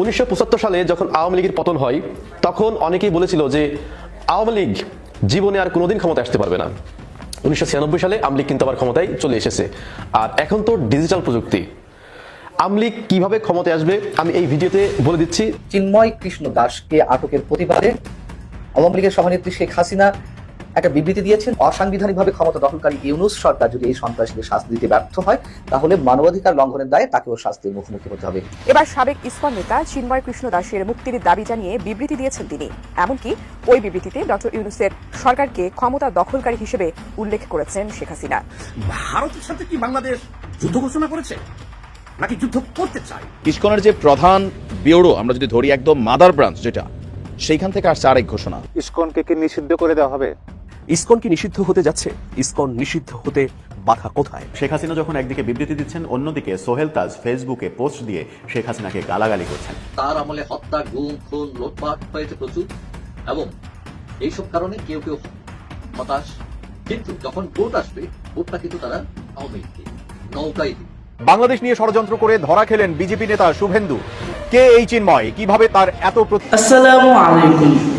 উনিশশো পঁচাত্তর সালে যখন আওয়ামী লীগের পতন হয়, তখন অনেকেই বলেছিল যে আওয়ামী লীগ জীবনে আর কোনোদিন ক্ষমতা আসতে পারবে না। উনিশশো ছিয়ানব্বই সালে আওয়ামী লীগ কিন্তু আবার ক্ষমতায় চলে এসেছে। আর এখন তো ডিজিটাল প্রযুক্তি। আওয়ামী লীগ কীভাবে ক্ষমতায় আসবে, আমি এই ভিডিওতে বলে দিচ্ছি। চিন্ময় কৃষ্ণ দাসকে আটকের প্রতিবাদে আওয়ামী লীগের সভানেত্রী শেখ হাসিনা একটা বিবৃতি দিয়েছেন অসাংবিধানিকভাবে ক্ষমতা দখলকারী ইউনুস সরকার যদি এই সন্ত্রাসীদের শাস্তি দিতে ব্যর্থ হয় তাহলে মানবাধিকার লঙ্ঘনের দায়ে তাকেও শাস্তির মুখোমুখি হতে হবে। এবার সাবেক ইস্কন নেতা চিন্ময় কৃষ্ণ দাসের মুক্তির দাবি জানিয়ে বিবৃতি দিয়েছেন তিনি। এমনকি ওই বিবৃতিতে ডক্টর ইউনুসের সরকারকে ক্ষমতা দখলকারী হিসেবে উল্লেখ করেছেন শেখ হাসিনা। ভারতের সাথে কি বাংলাদেশ যুদ্ধ ঘোষণা করেছে? নাকি যুদ্ধ করতে চায়? ইস্কনের যে প্রধান ব্যুরো আমরা যদি ধরি একদম মাদার ব্রাঞ্চ যেটা সেইখান থেকে আসছে আরেক ঘোষণা। ইসকনকে কি নিষিদ্ধ করে দেওয়া হবে? ইসকন কি নিষিদ্ধ হতে যাচ্ছে? ইসকন নিষিদ্ধ হতে বাধা কোথায়? শেখ হাসিনা যখন একদিকে বিবৃতি দিচ্ছেন অন্যদিকে সোহেল তাজ ফেসবুকে পোস্ট দিয়ে শেখ হাসিনাকে গালাগালি করছেন। তার আমলে হত্যা গুম খুন লুটপাট হয়েছে প্রচুর এবং এইসব কারণে কেউ কেউ হতাশ। কিন্তু যখন ভোট আসবে ভোটটা কিন্তু তারা আওয়ামী নৌকাই বাংলাদেশ নিয়ে ষড়যন্ত্র করে ধরা খেলেন বিজেপি নেতা শুভেন্দু। কে এই চিন্ময়? কীভাবে তার এত আসসালামু আলাইকুম।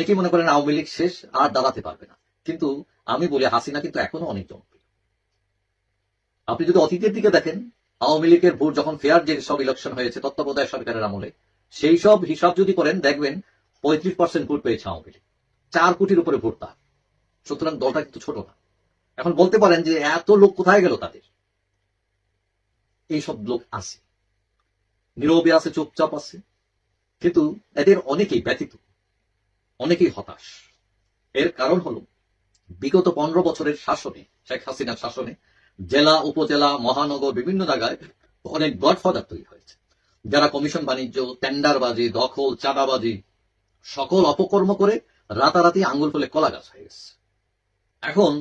অনেকেই মনে করেন আওয়ামী লীগ শেষ, আর দাঁড়াতে পারবে না। কিন্তু আমি বলি, হাসিনা কিন্তু এখনও অনেক জনপ্রিয়। আপনি যদি অতীতের দিকে দেখেন, আওয়ামী লীগের ভোট যখন ফেয়ার যে সব ইলেকশন হয়েছে, তত্ত্বাবধায়ক সরকারের আমলে, সেই সব হিসাব যদি করেন, দেখবেন পঁয়ত্রিশ পার্সেন্ট ভোট পেয়েছে আওয়ামী লীগ। চার কোটির উপরে ভোট তার। সুতরাং দলটা কিন্তু ছোট না। এখন বলতে পারেন যে এত লোক কোথায় গেল তাদের? এইসব লোক আছে। নীরবে আছে, চুপচাপ আছে। কিন্তু এদের অনেকেই ব্যতীত অনেকেই হতাশ। এর কারণ হলো, বিগত পনেরো বছরের শাসনে, শেখ হাসিনার শাসনে, জেলা, উপজেলা, মহানগর, বিভিন্ন জায়গায় অনেক গডফাদার তৈরি হয়েছে। যারা কমিশন বাণিজ্য, টেন্ডারবাজি, দখল, চাঁদাবাজি সকল অপকর্ম করে রাতারাতি আঙ্গুল ফলে কলা গাছ হয়ে গেছে। এখন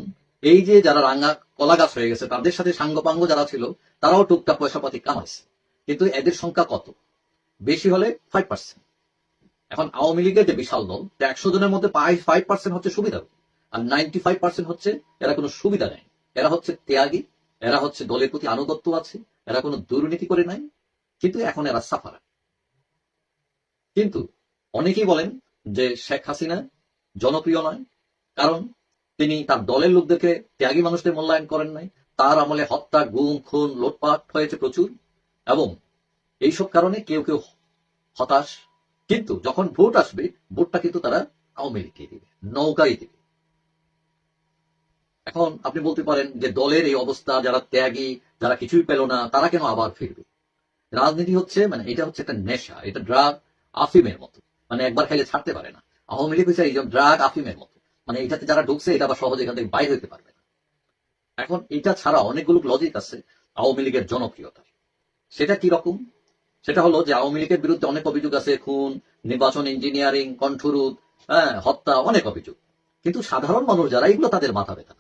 এই যে যারা রাঙ্গা কলা গাছ হয়ে গেছে, তাদের সাথে সাঙ্গপাঙ্গ যারা ছিল, তারাও টুকটাক পয়সা পাতি কামাইছে। কিন্তু এদের সংখ্যা কত? বেশি হলে ফাইভ পার্সেন্ট এখন আওয়ামী লীগের যে বিশাল দল একশো জনের মধ্যে ফাইভ পার্সেন্ট হচ্ছে সুবিধা, আর নাইনটি ফাইভ পার্সেন্ট হচ্ছে এরা কোনো সুবিধা নেই। এরা হচ্ছে ত্যাগী, এরা হচ্ছে দলের প্রতি আনুগত্য আছে, এরা কোনো দুর্নীতি করে নাই, কিন্তু এখন এরা সাফার কিন্তু অনেকেই বলেন যে শেখ হাসিনা জনপ্রিয় নয়, কারণ তিনি তার দলের লোকদেরকে ত্যাগী মানুষদের মূল্যায়ন করেন নাই, তার আমলে হত্যা, গুম, খুন, লোটপাট হয়েছে প্রচুর, এবং এইসব কারণে কেউ কেউ হতাশ কিন্তু যখন ভোট আসবে, ভোটটা কিন্তু তারা আওয়ামী লীগকে দিবে নৌকাই দিবে। এখন আপনি বলতে পারেন যে দলের এই অবস্থা, যারা ত্যাগী, যারা কিছুই পেল না, তারা কেন আবার ফিরবে? রাজনীতি হচ্ছে মানে এটা হচ্ছে একটা নেশা, এটা ড্রাগ আফিমের মতো। মানে একবার খাইলে ছাড়তে পারে না। আওয়ামী লীগ হচ্ছে এই ড্রাগ আফিমের মতো। মানে এটাতে যারা ঢুকছে, এটা আবার সহজে এখান থেকে বাইরে হতে পারবে না। এখন এটা ছাড়া অনেকগুলো লজিক আছে আওয়ামী লীগের জনপ্রিয়তা সেটা কি রকম? সেটা হলো যে আওয়ামী লীগের বিরুদ্ধে অনেক অভিযোগ আছে, খুন, নির্বাচন ইঞ্জিনিয়ারিং কণ্ঠরোধ হ্যাঁ হত্যা, অনেক অভিযোগ। কিন্তু সাধারণ মানুষ যারা, এগুলো তাদের মাথা ব্যথা।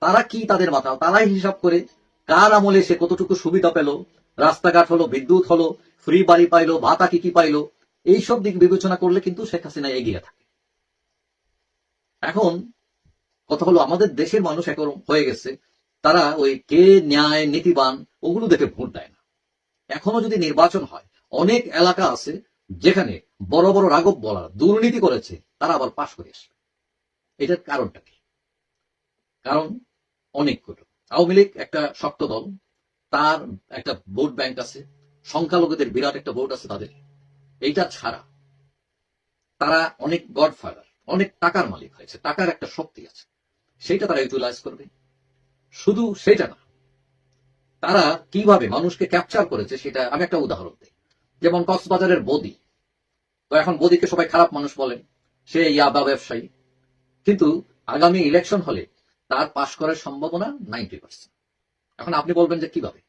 তারা কি তাদের মাথা? তারাই হিসাব করে কার আমলে সে কতটুকু সুবিধা পেল? রাস্তাঘাট হলো, বিদ্যুৎ হলো, ফ্রি বাড়ি পাইলো, ভাতা কি কি পাইলো? এইসব দিক বিবেচনা করলে কিন্তু শেখ হাসিনা এগিয়ে থাকে। এখন কথা হলো, আমাদের দেশের মানুষ এখন হয়ে গেছে। তারা ওই কে ন্যায়, নীতিবান, ওগুলো দেখে ভোট দেয় না। এখনও যদি নির্বাচন হয়, অনেক এলাকা আছে যেখানে বড় বড় রাগব বলা দুর্নীতি করেছে, তারা আবার পাশ করে আসবে। এটার কারণটা কি? কারণ অনেকগুলো আওয়ামী লীগ একটা শক্ত দল, তার একটা ভোট ব্যাংক আছে, সংখ্যালঘুদের বিরাট একটা ভোট আছে তাদের। এইটা ছাড়া তারা অনেক গডফাদার, অনেক টাকার মালিক হয়েছে, টাকার একটা শক্তি আছে। সেটা তারা ইউটিলাইজ করবে। শুধু সেটা না তারা কীভাবে মানুষকে ক্যাপচার করেছে সেটা আমি একটা উদাহরণ দিই। যেমন কক্সবাজারের বদি। তো এখন বদিকে সবাই খারাপ মানুষ বলেন সে ইয়াবা ব্যবসায়ী। কিন্তু আগামী ইলেকশন হলে তার পাশ করার সম্ভাবনা নাইনটি পার্সেন্ট এখন আপনি বলবেন যে কীভাবে?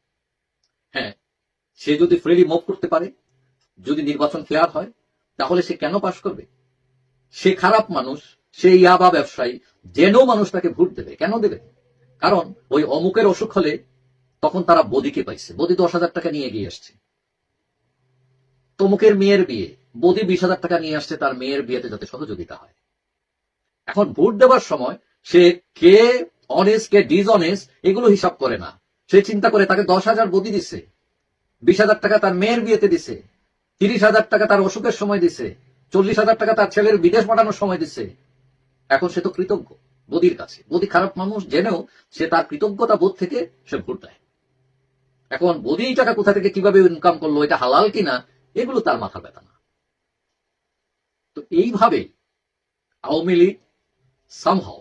হ্যাঁ সে যদি ফ্রিলি মুভ করতে পারে, যদি নির্বাচন ফেয়ার হয়, তাহলে সে কেন পাশ করবে? সে খারাপ মানুষ, সে ইয়াবা ব্যবসায়ী জেনেও মানুষ তাকে ভোট দেবে, কেন দেবে? কারণ ওই অমুকের অসুখ হলে তখন তারা বদিকে পাইছে। বদি দশ হাজার টাকা নিয়ে গিয়ে আসছে। তমুকের মেয়ের বিয়ে। বদি বিশ হাজার টাকা নিয়ে আসছে, তার মেয়ের বিয়েতে যাতে সহযোগিতা হয়। এখন ভোট দেওয়ার সময় সে কে অনেস্ট কে ডিসঅনেস্ট এগুলো হিসাব করে না। সে চিন্তা করে, তাকে দশ হাজার বদি দিছে। বিশ হাজার টাকা তার মেয়ের বিয়েতে দিছে। তিরিশ হাজার টাকা তার অসুখের সময় দিছে। চল্লিশ হাজার টাকা তার ছেলের বিদেশ পাঠানোর সময় দিছে। এখন সে তো কৃতজ্ঞ বদির কাছে। বদি খারাপ মানুষ জেনেও সে তার কৃতজ্ঞতা বোধ থেকে সে ভোট দেয়। এখন বদি টাকা কোথা থেকে কীভাবে ইনকাম করল, এটা হালাল কিনা, এগুলো তার মাথা ব্যথা না। তো এইভাবে আওয়ামী লীগ সামহাও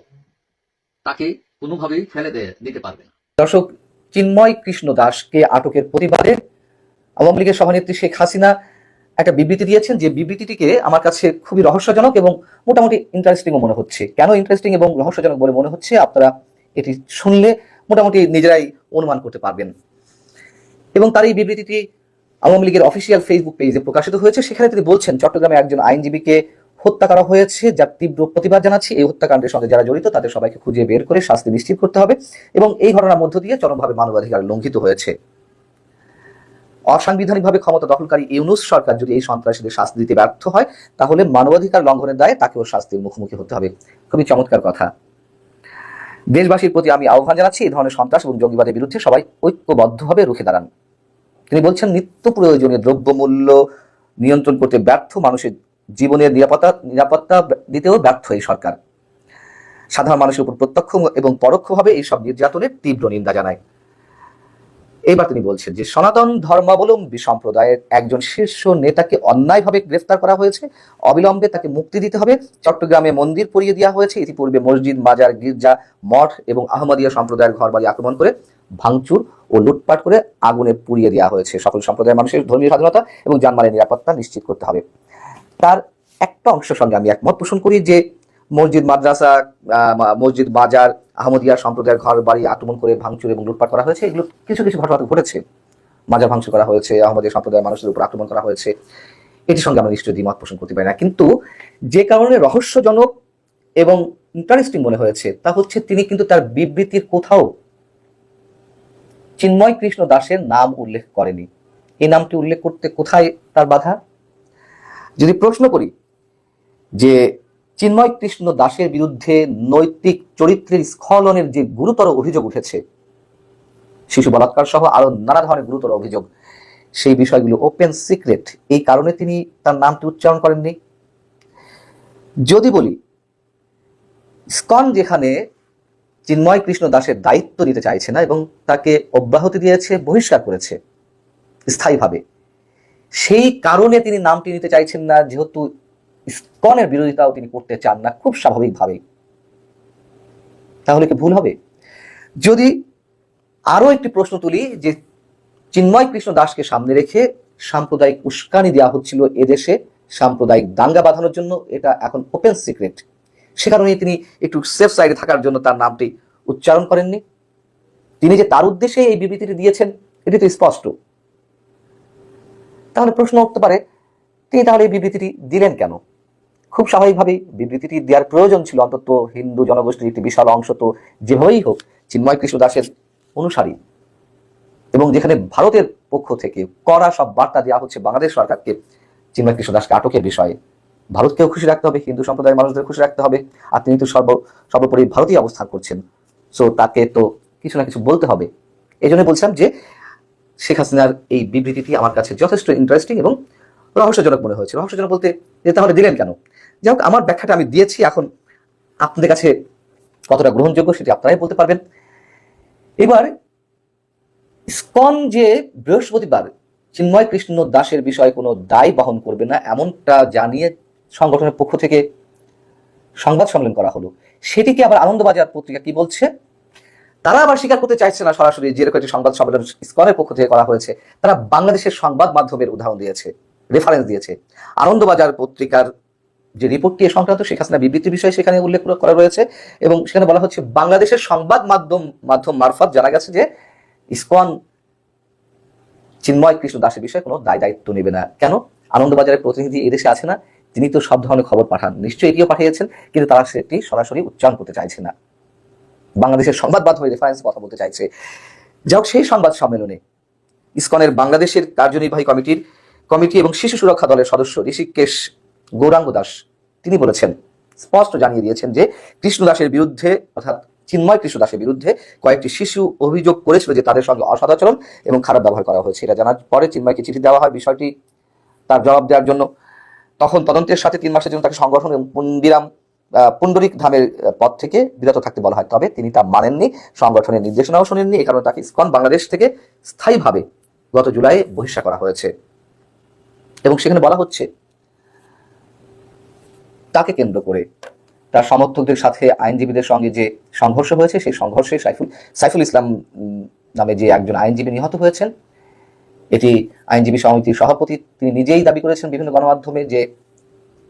তাকে কোনোভাবেই ফেলে দিতে পারবে না। দর্শক, চিন্ময় কৃষ্ণ দাসকে আটকের প্রতিবাদে আওয়ামী লীগের সভানেত্রী শেখ হাসিনা একটা বিবৃতি দিয়েছেন যে বিবৃতিটিকে আমার কাছে খুবই রহস্যজনক এবং মোটামুটি ইন্টারেস্টিংও মনে হচ্ছে। কেন ইন্টারেস্টিং এবং রহস্যজনক বলে মনে হচ্ছে? আপনারা এটি শুনলে মোটামুটি নিজেরাই অনুমান করতে পারবেন। এবং তার এই বিবৃতিটি আওয়ামী লীগের অফিসিয়াল ফেসবুক পেজে প্রকাশিত হয়েছে। সেখানে তিনি বলছেন, চট্টগ্রামে একজন আইনজীবীকে হত্যা করা হয়েছে, যার তীব্র প্রতিবাদ জানাচ্ছি। এই হত্যাকাণ্ডের সঙ্গে যারা জড়িত, তাদের সবাইকে খুঁজে বের করে শাস্তি নিশ্চিত করতে হবে এবং এই ঘটনার মধ্য দিয়ে চরমভাবে মানবাধিকার লঙ্ঘিত হয়েছে। অসাংবিধানিকভাবে ক্ষমতা দখলকারী ইউনুস সরকার যদি এই সন্ত্রাসীদের শাস্তি দিতে ব্যর্থ হয়, তাহলে মানবাধিকার লঙ্ঘনের দায়ে তাকেও শাস্তির মুখোমুখি হতে হবে। খুবই চমৎকার কথা। দেশবাসীর প্রতি আমি আহ্বান জানাচ্ছি, এই ধরনের সন্ত্রাস এবং জঙ্গিবাদের বিরুদ্ধে সবাই ঐক্যবদ্ধভাবে রুখে দাঁড়ান। তিনি বলছেন, নিত্য প্রয়োজনীয় দ্রব্যমূল্য নিয়ন্ত্রণ করতে ব্যর্থ মানুষের জীবনের নিরাপত্তা নিরাপত্তা দিতেও ব্যর্থ এই সরকার। সাধারণ মানুষের উপর প্রত্যক্ষ এবং পরোক্ষভাবে এইসব নির্যাতনের তীব্র নিন্দা জানায়। এইবার তিনি বলছেন যে সনাতন ধর্মাবলম্বী সম্প্রদায়ের একজন শীর্ষ নেতাকে অন্যায়ভাবে গ্রেফতার করা হয়েছে। অবিলম্বে তাকে মুক্তি দিতে হবে। চট্টগ্রামে মন্দির পরিয়ে দেওয়া হয়েছে। ইতিপূর্বে মসজিদ, মাজার, গির্জা, মঠ এবং আহমদিয়া সম্প্রদায়ের ঘরবাড়ি আক্রমণ করে, ভাঙচুর ও লুটপাট করে আগুনে পুড়িয়ে দেওয়া হয়েছে। সকল সম্প্রদায়ের মানুষের ধর্মীয় স্বাধীনতা এবং জানমালের নিরাপত্তা নিশ্চিত করতে হবে। তার একটা অংশের সঙ্গে আমি একমত পোষণ করি যে মসজিদ, মাদ্রাসা মসজিদ, বাজার, আহমদিয়া সম্প্রদায়ের ঘর বাড়ি আক্রমণ করে ভাঙচুর এবং লুটপাট করা হয়েছে। এগুলো কিছু কিছু ঘটনা ঘটেছে। মাজার ভাঙচুর করা হয়েছে, আহমদিয়া সম্প্রদায়ের মানুষের উপর আক্রমণ করা হয়েছে। এটির সঙ্গে আমরা নিশ্চয়ই দ্বিমত পোষণ করতে পারি না। কিন্তু যে কারণে রহস্যজনক এবং ইন্টারেস্টিং মনে হয়েছে, তা হচ্ছে তিনি কিন্তু তার বিবৃতির কোথাও চিন্ময় কৃষ্ণ দাসের নাম উল্লেখ করেনি। এই নামটি উল্লেখ করতে কোথায় তার বাধা? যদি প্রশ্ন করি যে চিন্ময় কৃষ্ণ দাসের বিরুদ্ধে নৈতিক চরিত্রের স্খলনের যে গুরুতর অভিযোগ উঠেছে, শিশু বলাৎকার সহ আরও নানা ধরনের গুরুতর অভিযোগ, সেই বিষয়গুলো ওপেন সিক্রেট এই কারণে তিনি তার নামটি উচ্চারণ করেননি। যদি বলি, স্কন যেখানে চিন্ময় কৃষ্ণ দাসের দায়িত্ব নিতে চাইছে না এবং তাকে অব্যাহতি দিয়েছে, বহিষ্কার করেছে, স্থায়ীভাবে, সেই কারণে তিনি নামটি নিতে চাইছেন না, যেহেতু ইসকনের বিরোধিতাও তিনি করতে চান না, খুব স্বাভাবিকভাবেই তাহলে কি ভুল হবে? যদি আরও একটি প্রশ্ন তুলি, যে চিন্ময় কৃষ্ণ দাসকে সামনে রেখে সাম্প্রদায়িক উস্কানি দেওয়া হচ্ছিল এদেশে, সাম্প্রদায়িক দাঙ্গা বাঁধানোর জন্য, এটা এখন ওপেন সিক্রেট সে কারণেই তিনি একটু সেফ সাইডে থাকার জন্য তার নামটি উচ্চারণ করেননি। তিনি যে তার উদ্দেশ্যে এই বিবৃতিটি দিয়েছেন, এটি তো স্পষ্ট। তাহলে প্রশ্ন উঠতে পারে, তিনি তাহলে এই বিবৃতিটি দিলেন কেন? খুব স্বাভাবিকভাবেই বিবৃতিটি দেওয়ার প্রয়োজন ছিল। অন্তত হিন্দু জনগোষ্ঠীর একটি বিশাল অংশ তো যেভাবেই হোক চিন্ময় কৃষ্ণ দাসের অনুসারী। এবং যেখানে ভারতের পক্ষ থেকে কড়া সব বার্তা দেওয়া হচ্ছে বাংলাদেশ সরকারকে, চিন্ময় কৃষ্ণ দাসকে আটকের বিষয়ে। ভারতকেও খুশি রাখতে হবে, হিন্দু সম্প্রদায়ের মানুষদের খুশি রাখতে হবে। আর তিনি তো সর্ব সর্বোপরি ভারতীয় অবস্থান করছেন। সো তাকে তো কিছু না কিছু বলতে হবে। এই জন্য বলছিলাম যে, শেখ হাসিনার এই বিবৃতিটি আমার কাছে যথেষ্ট ইন্টারেস্টিং এবং রহস্যজনক মনে হয়েছে। রহস্যজনক বলতে যে, তাহলে দিলেন কেন? যাই হোক, আমার ব্যাখ্যাটা আমি দিয়েছি, এখন আপনাদের কাছে কতটা গ্রহণযোগ্য সেটি আপনারাই বলতে পারবেন। এবার স্কন যে বৃহস্পতিবার চিন্ময় কৃষ্ণ দাসের বিষয়ে কোনো দায় বহন করবে না, এমনটা জানিয়ে সংগঠনের পক্ষ থেকে সংবাদ সম্মেলন করা হলো। সেটিকে আবার আনন্দবাজার পত্রিকা কি বলছে? তারা আবার স্বীকার করতে চাইছে না সরাসরি যেরকম একটি সংবাদ সম্মেলন স্কনের পক্ষ থেকে করা হয়েছে। তারা বাংলাদেশের সংবাদ মাধ্যমের উদাহরণ দিয়েছে রেফারেন্স দিয়েছে। আনন্দবাজার পত্রিকার যে রিপোর্টটি এ সংক্রান্ত, শেখ হাসিনা বিবৃতির বিষয়ে সেখানে উল্লেখ করা রয়েছে এবং সেখানে বলা হচ্ছে, বাংলাদেশের সংবাদ মাধ্যম মাধ্যম মারফত জানা গেছে যে ইসকন চিন্ময় কৃষ্ণ দাসের বিষয়ে কোনো দায় দায়িত্ব নেবে না। কেন? আনন্দবাজারের প্রতিনিধি এদেশে আছে না? তিনি তো সব ধরনের খবর পাঠান। নিশ্চয়ই এটিও পাঠিয়েছেন, কিন্তু তারা সেটি সরাসরি উচ্চারণ করতে চাইছে না। বাংলাদেশের সংবাদ মাধ্যমে রেফারেন্স কথা বলতে চাইছে। যাক সেই সংবাদ সম্মেলনে ইসকনের বাংলাদেশের কার্যনির্বাহী কমিটির কমিটি এবং শিশু সুরক্ষা দলের সদস্য ঋষিকেশ গৌরাঙ্গ দাস। তিনি বলেছেন, স্পষ্ট জানিয়ে দিয়েছেন যে কৃষ্ণ দাসের বিরুদ্ধে, অর্থাৎ চিন্ময় কৃষ্ণ দাসের বিরুদ্ধে কয়েকটি শিশু অভিযোগ করেছিল যে তাদের সঙ্গে অসদাচরণ এবং খারাপ ব্যবহার করা হয়েছে। এটা জানার পরে চিন্ময়কে চিঠি দেওয়া হয় বিষয়টি তার জবাব দেওয়ার জন্য। তখন তদন্তের সাথে তিন মাসের জন্য তাকে সংগঠন এবং পুন্ডিরাম পুণ্ডরিক ধামের পদ থেকে বিরত থাকতে বলা হয়। তবে তিনি তা মানেননি, সংগঠনের নির্দেশনাও শোনেননি। এই কারণে তাকে ইসকন বাংলাদেশ থেকে স্থায়ীভাবে গত জুলাইয়ে বহিষ্কার করা হয়েছে। এবং সেখানে বলা হচ্ছে তাকে কেন্দ্র করে তার সমর্থকদের সাথে আইনজীবীদের সঙ্গে যে সংঘর্ষ হয়েছে, সেই সংঘর্ষে সাইফুল সাইফুল ইসলাম নামে যে একজন আইনজীবী নিহত হয়েছেন, এটি আইনজীবী সমিতির সভাপতি, তিনি নিজেই দাবি করেছেন বিভিন্ন গণমাধ্যমে যে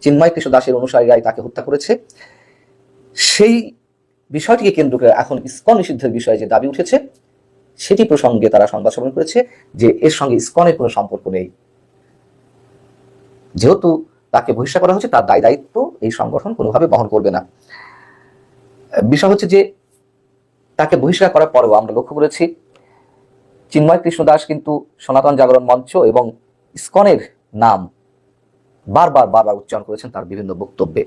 চিন্ময় কৃষ্ণ দাসের অনুসারীরাই তাকে হত্যা করেছে। সেই বিষয়টিকে কেন্দ্র করে এখন ইসকন নিষিদ্ধের বিষয়ে যে দাবি উঠেছে, সেটি প্রসঙ্গে তারা সংবাদ সম্মেলন করেছে যে এর সঙ্গে ইসকনের কোনো সম্পর্ক নেই। যেহেতু তাকে বহিষ্কার করা হচ্ছে তার দায় দায়িত্ব এই সংগঠন কোনোভাবে বহন করবে না। বিষয় হচ্ছে যে, তাকে বহিষ্কার করার পরেও আমরা লক্ষ্য করেছি, চিন্ময় কৃষ্ণ দাস কিন্তু সনাতন জাগরণ মঞ্চ এবং ইসকনের নাম বারবার বারবার উচ্চারণ করেছেন তার বিভিন্ন বক্তব্যে।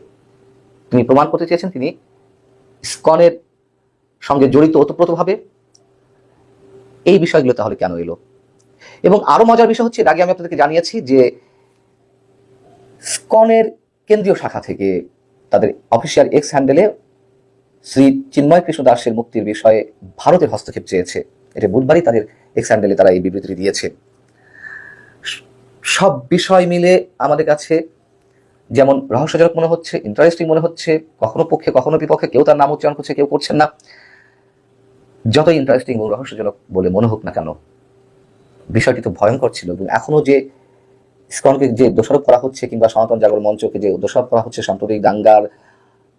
তিনি প্রমাণ করতে চেয়েছেন তিনি ইসকনের সঙ্গে জড়িত ওতপ্রোতভাবে। এই বিষয়গুলো তাহলে কেন এলো? এবং আরও মজার বিষয় হচ্ছে, এর আগে আমি আপনাদেরকে জানিয়েছি যে স্কনের কেন্দ্রীয় শাখা থেকে তাদের অফিসিয়াল এক্স হ্যান্ডেলে শ্রী চিন্ময় কৃষ্ণ দাসের মুক্তির বিষয়ে ভারতের হস্তক্ষেপ চেয়েছে। এটা বুধবারই তাদের এক্স হ্যান্ডেলে তারা এই বিবৃতি দিয়েছে। সব বিষয় মিলে আমাদের কাছে যেমন রহস্যজনক মনে হচ্ছে ইন্টারেস্টিং মনে হচ্ছে, কখনো পক্ষে, কখনো বিপক্ষে, কেউ তার নাম উচ্চারণ করছে, কেউ করছেন না। যতই ইন্টারেস্টিং এবং রহস্যজনক বলে মনে হোক না কেন, বিষয়টি তো ভয়ঙ্কর ছিল এবং এখনও যে ইসকনকে যে দোষারোপ করা হচ্ছে কিংবা সনাতন জাগর মঞ্চকে যে দোষারোপ করা হচ্ছে সাম্প্রতিক দাঙ্গার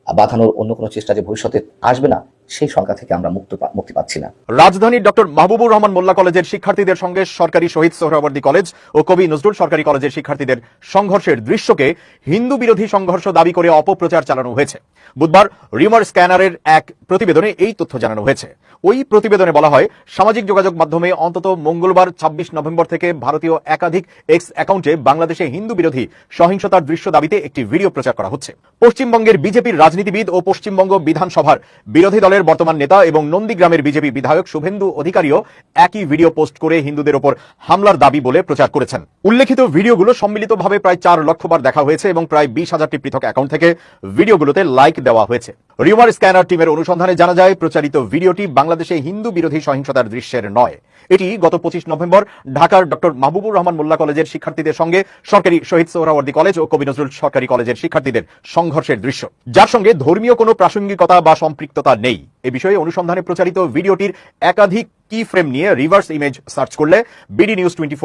বাঁধানোর অন্য কোনো চেষ্টা যে ভবিষ্যতে আসবে না সেই সংখ্যা থেকে আমরা মুক্ত মুক্তি পাচ্ছি না। রাজধানীর ডক্টর মাহবুবুর রহমান মোল্লা কলেজের শিক্ষার্থীদের সঙ্গে সরকারি শহীদ সোহরাবর্দী কলেজ ও কবি নজরুল সরকারি কলেজের শিক্ষার্থীদের সংঘর্ষের দৃশ্যকে হিন্দু বিরোধী সংঘর্ষ দাবি করে অপপ্রচার চালানো হয়েছে। বুধবার রিমার স্ক্যানারের এক প্রতিবেদনে এই তথ্য জানানো হয়েছে। ওই প্রতিবেদনে বলা হয়, সামাজিক যোগাযোগ মাধ্যমে অন্তত মঙ্গলবার ছাব্বিশ নভেম্বর থেকে ভারতীয় একাধিক এক্স অ্যাকাউন্টে বাংলাদেশে হিন্দু বিরোধী সহিংসতার দৃশ্য দাবিতে একটি ভিডিও প্রচার করা হচ্ছে। পশ্চিমবঙ্গের বিজেপির রাজনীতিবিদ ও পশ্চিমবঙ্গ বিধানসভার বিরোধী দলের বর্তমান নেতা এবং নন্দীগ্রামের বিজেপি বিধায়ক শুভেন্দু অধিকারীও একই ভিডিও পোস্ট করে হিন্দুদের ওপর হামলার দাবি বলে প্রচার করেছেন। উল্লেখিত ভিডিওগুলো সম্মিলিতভাবে প্রায় চার লক্ষবার দেখা হয়েছে এবং প্রায় বিশ হাজারটি পৃথক অ্যাকাউন্ট থেকে ভিডিওগুলোতে লাইক দেওয়া হয়েছে। রিউমার স্ক্যানার টিমের অনুসন্ধানে জানা যায়, প্রচারিত ভিডিওটি বাংলাদেশে হিন্দু বিরোধী সহিংসতার দৃশ্যের নয়। এটি গত পঁচিশ নভেম্বর ঢাকার ডক্টর মাহবুবুর রহমান মোল্লা কলেজের শিক্ষার্থীদের সঙ্গে সরকারি শহীদ সোহরাওয়ার্দী কলেজ ও কবি নজরুল সরকারি কলেজের শিক্ষার্থীদের সংঘর্ষের দৃশ্য। যার সঙ্গে ধর্মীয় কোনো প্রাসঙ্গিকতা বা সম্পৃক্ততা নেই। এ বিষয়ে অনুসন্ধানে প্রচারিত ভিডিওটির একাধিক কি ফ্রেম নিয়ে রিভার্স ইমেজ সার্চ করলে বিডি নিউজ টোয়েন্টি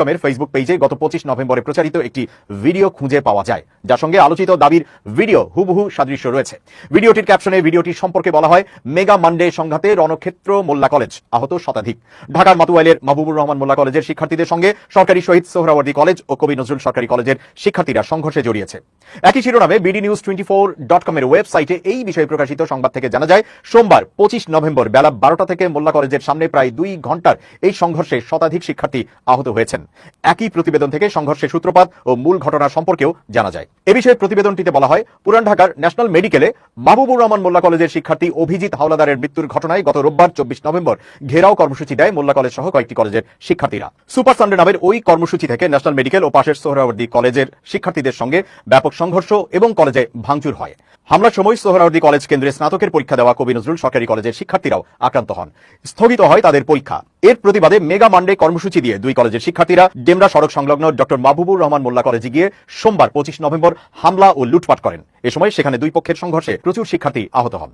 কমের ফেসবুক পেজে গত পঁচিশ নভেম্বরে প্রচারিত একটি ভিডিও খুঁজে পাওয়া যায়। যার সঙ্গে আলোচিত দাবির ভিডিও হুবহু সাদৃশ্য রয়েছে। ভিডিওটির ক্যাপশনে ভিডিওটি সম্পর্কে বলা হয়, মেগা মানডে সংঘাতে রণক্ষেত্র মোল্লা কলেজ, আহত শতাধিক। ঢাকার মাতুয়াইলের মাহবুবুর রহমান মোল্লা কলেজের শিক্ষার্থীদের সঙ্গে সরকারি শহীদ সোহরাওয়ার্দী কলেজ ও কবি নজরুল সরকারি কলেজের শিক্ষার্থীরা সংঘর্ষে জড়িয়েছে। একই শিরোনামে বিডি নিউজ টোয়েন্টি ফোর ওয়েবসাইটে এই বিষয়ে প্রকাশিত সংবাদ থেকে জানা যায়, সোমবার পঁচিশ নভেম্বর বেলা বারোটা থেকে মোল্লা কলেজের সামনে প্রায় দুই ঘণ্টার এই সংঘর্ষে শতাধিক শিক্ষার্থী আহত হয়েছেন। একই প্রতিবেদন থেকে সংঘর্ষের সূত্রপাত ও মূল ঘটনা সম্পর্কেও জানা যায়। এ বিষয়ে প্রতিবেদনটিতে বলা হয়, পুরান ঢাকার ন্যাশনাল মেডিকেলে মাহবুবুর রহমান মোল্লা কলেজের শিক্ষার্থী অভিজিৎ হাওলাদারের মৃত্যুর ঘটনায় গত রোববার চব্বিশ নভেম্বর ঘেরাও কর্মসূচি দেয় মোল্লা কলেজ সহ কয়েকটি কলেজের শিক্ষার্থীরা। সুপার সানডে নামের ওই কর্মসূচি থেকে ন্যাশনাল মেডিকেল ও পাশের সোহরাওয়ার্দী কলেজের শিক্ষার্থীদের সঙ্গে ব্যাপক সংঘর্ষ এবং কলেজে ভাঙচুর হয়। হামলার সময় সোহরাওয়ার্দী কলেজ কেন্দ্রে স্নাতকের পরীক্ষা দেওয়া কবি নজরুল সরকারি কলেজের শিক্ষার্থীরাও আক্রান্ত হন। স্থগিত হয় তাদের পরীক্ষা। এর প্রতিবাদে মেগা মানডে কর্মসূচি দিয়ে দুই কলেজের শিক্ষার্থীরা ডেমরা সড়ক সংলগ্ন ডক্টর মাহবুবুর রহমান মোল্লা কলেজে গিয়ে সোমবার পঁচিশ নভেম্বর হামলা ও লুটপাট করেন। এ সময় সেখানে দুই পক্ষের সংঘর্ষে প্রচুর শিক্ষার্থী আহত হন।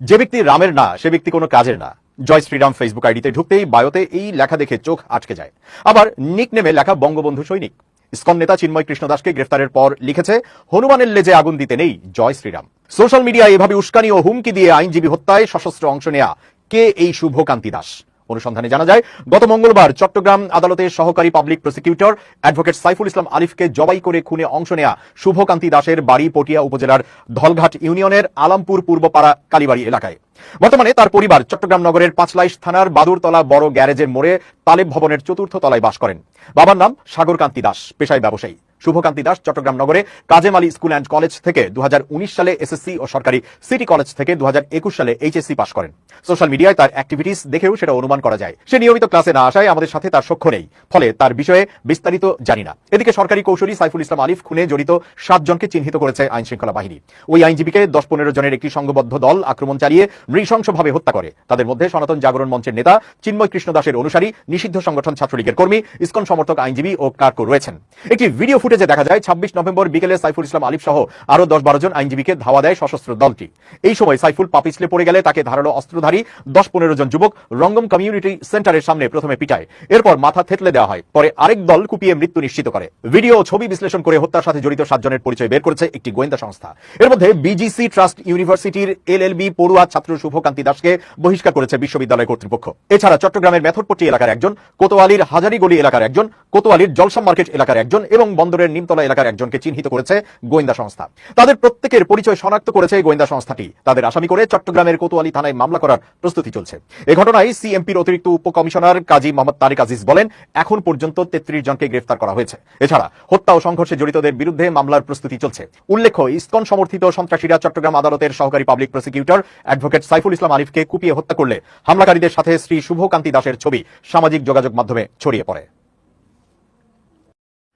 যে ব্যক্তি রামের না, সে ব্যক্তি কোনো কাজের না। জয় শ্রীরাম ফেসবুক আইডিতে ঢুকতেই বায়োতে এই লেখা দেখে চোখ আটকে যায়। আবার নিক নেমে লেখা বঙ্গবন্ধু সৈনিক। ইসকন নেতা চিন্ময় কৃষ্ণ দাসকে গ্রেফতারের পর লিখেছে, হনুমানের লেজে আগুন দিতে নেই, জয় শ্রীরাম। সোশ্যাল মিডিয়ায় এভাবে উস্কানি ও হুমকি দিয়ে আইনজীবী হত্যায় সশস্ত্র অংশ নেয়া কে এই শুভকান্তি দাস? অনুসন্ধানে জানা যায়, গত মঙ্গলবার চট্টগ্রাম আদালতের সহকারী public prosecutor advocate Saiful Islam আলিফকে জবাই করে খুনে অংশ নেয়া শুভকান্তি দাসের বাড়ি পটিয়া উপজেলার ধলঘাট ইউনিয়নের আলামপুর পূর্বপাড়া কালীবাড়ি এলাকায়। বর্তমানে তার পরিবার চট্টগ্রাম নগরের পাঁচলাইশ থানার বাদুরতলা বড় গ্যারেজের মোড়ে তালেব ভবনের চতুর্থ তলায় বাস করেন। বাবার নাম সাগরকান্তি দাস, পেশায় ব্যবসায়ী। শুভকান্তি দাস, চট্টগ্রাম নগরে, Kazem Ali school and college থেকে দু হাজার উনিশ সালে এসএসসি ও সরকারি সিটি কলেজ থেকে দু হাজার একুশ সালে এইচএসসি পাশ করেন। সোশ্যাল মিডিয়ায় তার অ্যাক্টিভিটিস দেখেও সেটা অনুমান করা যায়। সে নিয়মিত ক্লাসে না আসায় আমাদের সাথে তার সখ্য নেই, ফলে তার বিষয়ে বিস্তারিত জানি না। এদিকে সরকারি কৌশলী সাইফুল ইসলাম আলিফ খুনে জড়িত সাতজনকে চিহ্নিত করেছে আইন শৃঙ্খলা বাহিনী। ওই আইনজীবীকে দশ পনেরো জনের একটি সংঘবদ্ধ দল আক্রমণ চালিয়ে নৃশংসভাবে হত্যা করে। তাদের মধ্যে সনাতন জাগরণ মঞ্চের নেতা চিন্ময় কৃষ্ণ দাসের অনুসারী নিষিদ্ধ সংগঠন ছাত্রলীগের কর্মী, ইসকন সমর্থক আইনজীবী ও কার্কো রয়েছেন। একটি ভিডিও ফুটেজে দেখা যায়, ছাব্বিশ নভেম্বর বিকেলে সাইফুল ইসলাম আলিফ সহ আরও দশ বারো জন আইনজীবীকে ধাওয়া দেয় সশস্ত্র দলটি। এই সময় সাইফুল পাপিছলে পড়ে গেলে তাকে ধারালো অস্ত্রধারী দশ পনেরো জন যুবক রঙ্গম কমিউনিটি সেন্টারের সামনে প্রথমে পিটায়। এরপর মাথা থেতলে দেওয়া হয়। পরে আরেক দল কুপিয়ে মৃত্যু নিশ্চিত করে। ভিডিও ও ছবি বিশ্লেষণ করে হত্যার সাথে জড়িত সাতজনের পরিচয় বের করেছে একটি গোয়েন্দা সংস্থা। এর মধ্যে বিজিসি ট্রাস্ট ইউনিভার্সিটির এলএলবি পড়ুয়া ছাত্র শুভকান্তি দাসকে বহিষ্কার করেছে বিশ্ববিদ্যালয় কর্তৃপক্ষ। এছাড়া চট্টগ্রামের মেথরপট্টি এলাকার একজন, কোতোয়ালির হাজারিগলি এলাকার একজন, কোতোয়ালির জলসাম মার্কেট এলাকার একজন এবং বন্দরের নিমতলা এলাকার একজনকে চিহ্নিত করেছে গোয়েন্দা সংস্থা। তাদের প্রত্যেকের পরিচয় শনাক্ত করেছে গোয়েন্দা সংস্থাটি। তাদের আসামি করে চট্টগ্রামের কোতোয়ালি থানায় মামলা করার প্রস্তুতি চলছে। এ ঘটনায় সিএমপির অতিরিক্ত উপকমিশনার কাজী মোহাম্মদ তারিক আজিজ বলেন, এখন পর্যন্ত তেত্রিশ জনকে গ্রেফতার করা হয়েছে। এছাড়া হত্যা ও সংঘর্ষে জড়িতদের বিরুদ্ধে মামলার প্রস্তুতি চলছে। উল্লেখ্য, ইসকন সমর্থিত সন্ত্রাসীরা চট্টগ্রাম আদালতের সহকারী public prosecutor advocate Saiful Islam আরিফকে কুপিয়ে হত্যা করলে হামলাকারীদের সাথে শ্রী শুভকান্তি দাসের ছবি সামাজিক যোগাযোগ মাধ্যমে ছড়িয়ে পড়ে।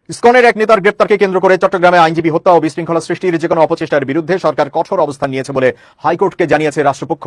ইসকনের এক নেতার গ্রেপ্তারকে কেন্দ্র করে চট্টগ্রামে আইনজীবী হত্যা ও বিশৃঙ্খলা সৃষ্টির যে কোনো অপচেষ্টার বিরুদ্ধে সরকার কঠোর অবস্থান নিয়েছে বলে হাইকোর্টকে জানিয়েছে রাষ্ট্রপক্ষ।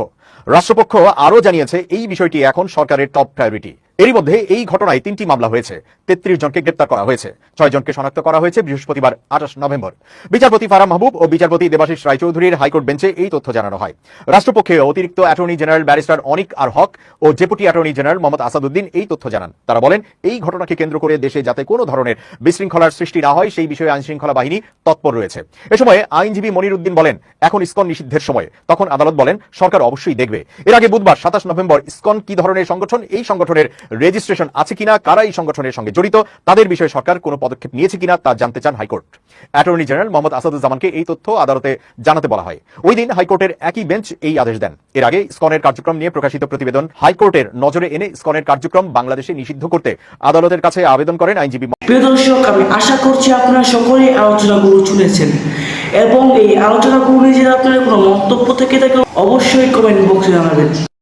রাষ্ট্রপক্ষ আরও জানিয়েছে, এই বিষয়টি এখন সরকারের টপ প্রায়োরিটি এরই মধ্যে এই ঘটনায় তিনটি মামলা হয়েছে। তেত্রিশ জনকে গ্রেপ্তার করা হয়েছে। ছয় জনকে শনাক্ত করা হয়েছে বৃহস্পতিবার, আঠাশ নভেম্বর। বিচারপতি ফারাম মাহবুব ও বিচারপতি দেবাশিস রায়চৌধুরীর হাইকোর্ট বেঞ্চে এই তথ্য জানানো হয়। রাষ্ট্রপক্ষে অতিরিক্ত attorney general barrister Anik R Haque ও deputy attorney general Mohammad Asaduddin এই তথ্য জানান। তারা বলেন, এই ঘটনাকে কেন্দ্র করে দেশে যাতে কোনো ধরনের বিশৃঙ্খলার সৃষ্টি না হয়, সেই বিষয়ে আইনশৃঙ্খলা বাহিনী তৎপর রয়েছে। এ সময় আইনজীবী মনির উদ্দিন বলেন, এখন ইসকন নিষিদ্ধের সময়। তখন আদালত বলেন, সরকার অবশ্যই দেখবে। এর আগে বুধবার, সাতাশ নভেম্বর, ইসকন কি ধরনের সংগঠন, এই সংগঠনের রেজিস্ট্রেশন আছে কিনা, কারা এই সংগঠনের সঙ্গে জড়িত, তাদের বিষয়ে সরকার কোনো পদক্ষেপ নিয়েছে কিনা তা জানতে চান high court. Attorney general Mohammad আসাদুজ্জামানকে এই তথ্য আদালতে জানাতে বলা হয়। ওই দিন হাইকোর্টের একই বেঞ্চ এই আদেশ দেন। এর আগে স্কনের কার্যক্রম নিয়ে প্রকাশিত প্রতিবেদন হাইকোর্টের নজরে এনে স্কনের কার্যক্রম বাংলাদেশে নিষিদ্ধ করতে আদালতের কাছে আবেদন করেন আইনজীবী প্রিয় দর্শক, আমি আশা করছি আপনারা সকলেই আলোচনাগুলো শুনেছেন এবং এই আলোচনাগুলো নিয়ে যদি আপনাদের কোনো মন্তব্য থেকে থাকে অবশ্যই কমেন্ট বক্সে জানাবেন।